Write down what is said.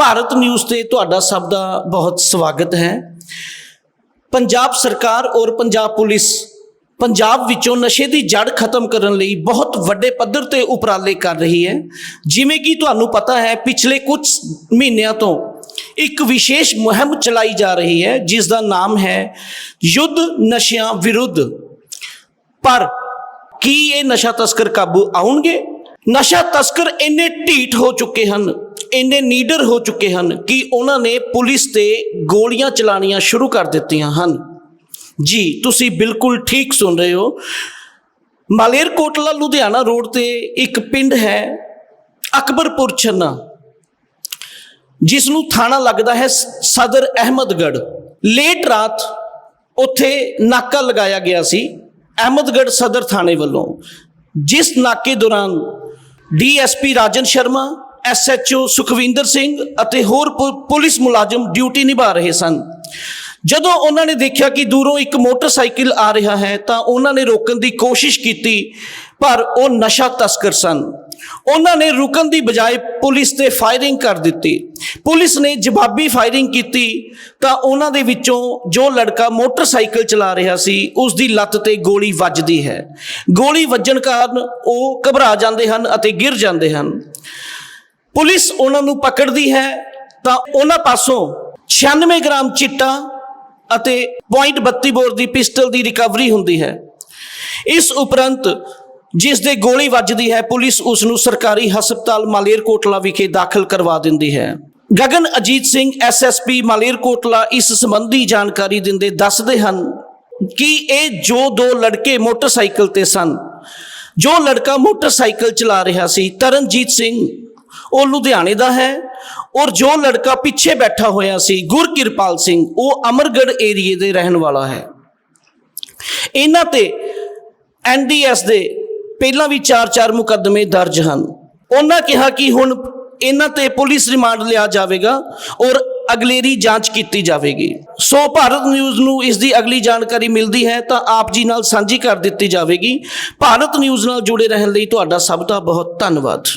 Bharat news ਤੇ ਤੁਹਾਡਾ ਸਭ ਦਾ ਬਹੁਤ ਸਵਾਗਤ ਹੈ। ਪੰਜਾਬ ਸਰਕਾਰ ਔਰ ਪੰਜਾਬ ਪੁਲਿਸ ਪੰਜਾਬ ਵਿੱਚੋਂ ਨਸ਼ੇ ਦੀ ਜੜ ਖਤਮ ਕਰਨ ਲਈ ਬਹੁਤ ਵੱਡੇ ਪੱਧਰ ਤੇ ਉਪਰਾਲੇ ਕਰ ਰਹੀ ਹੈ। ਜਿਵੇਂ ਕਿ ਤੁਹਾਨੂੰ ਪਤਾ ਹੈ, ਪਿਛਲੇ ਕੁਝ ਮਹੀਨਿਆਂ ਤੋਂ ਇੱਕ ਵਿਸ਼ੇਸ਼ ਮੁਹਿੰਮ ਚਲਾਈ ਜਾ ਰਹੀ ਹੈ, ਜਿਸ ਦਾ ਨਾਮ ਹੈ ਯੁੱਧ ਨਸ਼ਿਆਂ ਵਿਰੁੱਧ। ਪਰ ਕੀ ਇਹ ਨਸ਼ਾ ਤਸਕਰ ਕਾਬੂ ਆਉਣਗੇ? ਨਸ਼ਾ ਤਸਕਰ ਇੰਨੇ ਢੀਠ ਹੋ ਚੁੱਕੇ ਹਨ। ਇੰਨੇ ਨੀਡਰ ਹੋ ਚੁੱਕੇ ਹਨ ਕਿ ਉਹਨਾਂ ਨੇ ਪੁਲਿਸ ਤੇ ਗੋਲੀਆਂ ਚਲਾਣੀਆਂ ਸ਼ੁਰੂ ਕਰ ਦਿੱਤੀਆਂ ਹਨ। ਜੀ, ਤੁਸੀਂ ਬਿਲਕੁਲ ਠੀਕ ਸੁਣ ਰਹੇ ਹੋ। ਮਾਲੇਰਕੋਟਲਾ, ਲੁਧਿਆਣਾ ਰੋਡ ਤੇ ਇੱਕ ਪਿੰਡ ਹੈ ਅਕਬਰਪੁਰ ਛੰਨਾ। ਜਿਸ ਨੂੰ ਥਾਣਾ ਲੱਗਦਾ ਹੈ ਸਦਰ ਅਹਿਮਦਗੜ ਲੇਟ ਰਾਤ ਉੱਥੇ ਨਾਕਾ ਲਗਾਇਆ ਗਿਆ ਸੀ ਅਹਿਮਦਗੜ ਸਦਰ ਥਾਣੇ ਵੱਲੋਂ। ਜਿਸ ਨਾਕੇ ਦੌਰਾਨ ਡੀਐਸਪੀ ਰਾਜਨ ਸ਼ਰਮਾ ਐਸਐਚਓ ਸੁਖਵਿੰਦਰ ਸਿੰਘ ਅਤੇ ਹੋਰ ਪੁ- ਪੁਲਿਸ ਮੁਲਾਜ਼ਮ ਡਿਊਟੀ ਨਿਭਾ ਰਹੇ ਸਨ। ਜਦੋਂ ਉਹਨਾਂ ਨੇ ਦੇਖਿਆ ਕਿ ਦੂਰੋਂ ਇੱਕ ਮੋਟਰਸਾਈਕਲ ਆ ਰਿਹਾ ਹੈ, ਤਾਂ ਉਹਨਾਂ ਨੇ ਰੋਕਣ ਦੀ ਕੋਸ਼ਿਸ਼ ਕੀਤੀ, ਪਰ ਉਹ ਨਸ਼ਾ ਤਸਕਰ ਸਨ। ਉਹਨਾਂ ਨੇ ਰੁਕਣ ਦੀ ਬਜਾਏ ਪੁਲਿਸ ਤੇ ਫਾਇਰਿੰਗ ਕਰ ਦਿੱਤੀ। ਪੁਲਿਸ ਨੇ ਜਵਾਬੀ ਫਾਇਰਿੰਗ ਕੀਤੀ, ਤਾਂ ਉਹਨਾਂ ਦੇ ਵਿੱਚੋਂ ਜੋ ਲੜਕਾ ਮੋਟਰਸਾਈਕਲ ਚਲਾ ਰਿਹਾ ਸੀ, ਉਸ ਦੀ ਲੱਤ ਤੇ ਗੋਲੀ ਵੱਜਦੀ ਹੈ। ਗੋਲੀ ਵੱਜਣ ਕਾਰਨ ਉਹ ਘਬਰਾ ਜਾਂਦੇ ਹਨ ਅਤੇ ਗਿਰ ਜਾਂਦੇ ਹਨ। ਪੁਲਿਸ ਉਹਨਾਂ ਨੂੰ ਪਕੜਦੀ ਹੈ, ਤਾਂ ਉਹਨਾਂ ਪਾਸੋਂ 96 ਗ੍ਰਾਮ ਚਿੱਟਾ ਅਤੇ .32 ਬੋਰ ਦੀ ਪਿਸਟਲ ਦੀ ਰਿਕਵਰੀ ਹੁੰਦੀ ਹੈ। ਇਸ ਉਪਰੰਤ ਜਿਸ ਦੇ ਗੋਲੀ ਵੱਜਦੀ ਹੈ, ਪੁਲਿਸ ਉਸ ਨੂੰ ਸਰਕਾਰੀ ਹਸਪਤਾਲ ਮਾਲੇਰਕੋਟਲਾ ਵਿਖੇ ਦਾਖਲ ਕਰਵਾ ਦਿੰਦੀ ਹੈ। ਗਗਨ ਅਜੀਤ ਸਿੰਘ ਐਸਐਸਪੀ ਮਾਲੇਰਕੋਟਲਾ ਇਸ ਸੰਬੰਧੀ ਜਾਣਕਾਰੀ ਦਿੰਦੇ ਦੱਸਦੇ ਹਨ ਕਿ ਇਹ ਜੋ ਦੋ ਲੜਕੇ ਮੋਟਰਸਾਈਕਲ ਤੇ ਸਨ, ਜੋ ਲੜਕਾ ਮੋਟਰਸਾਈਕਲ ਚਲਾ ਰਿਹਾ ਸੀ, ਤਰਨਜੀਤ ਸਿੰਘ ਉਹ ਲੁਧਿਆਣੇ ਦਾ ਹੈ ਔਰ ਜੋ ਲੜਕਾ ਪਿੱਛੇ ਬੈਠਾ ਹੋਇਆ ਸੀ, ਗੁਰਕਿਰਪਾਲ ਸਿੰਘ, ਉਹ ਅਮਰਗੜ ਏਰੀਏ ਦੇ ਰਹਿਣ ਵਾਲਾ ਹੈ। ਇਹਨਾਂ ਤੇ ਐਨਡੀਐਸ ਦੇ ਪਹਿਲਾਂ ਵੀ 4-4 ਮੁਕੱਦਮੇ ਦਰਜ ਹਨ। ਉਹਨਾਂ ਕਿਹਾ ਕਿ ਹੁਣ ਇਹਨਾਂ ਤੇ ਪੁਲਿਸ ਰਿਮਾਂਡ ਲਿਆ ਜਾਵੇਗਾ ਔਰ ਅਗਲੇਰੀ ਜਾਂਚ ਕੀਤੀ ਜਾਵੇਗੀ। ਸੋ ਭਾਰਤ ਨਿਊਜ਼ ਨੂੰ ਇਸ ਦੀ ਅਗਲੀ ਜਾਣਕਾਰੀ ਮਿਲਦੀ ਹੈ ਤਾਂ ਆਪ ਜੀ ਨਾਲ ਸਾਂਝੀ ਕਰ ਦਿੱਤੀ ਜਾਵੇਗੀ। ਭਾਰਤ ਨਿਊਜ਼ ਨਾਲ ਜੁੜੇ ਰਹਿਣ ਲਈ ਤੁਹਾਡਾ ਸਭ ਦਾ ਬਹੁਤ ਧੰਨਵਾਦ।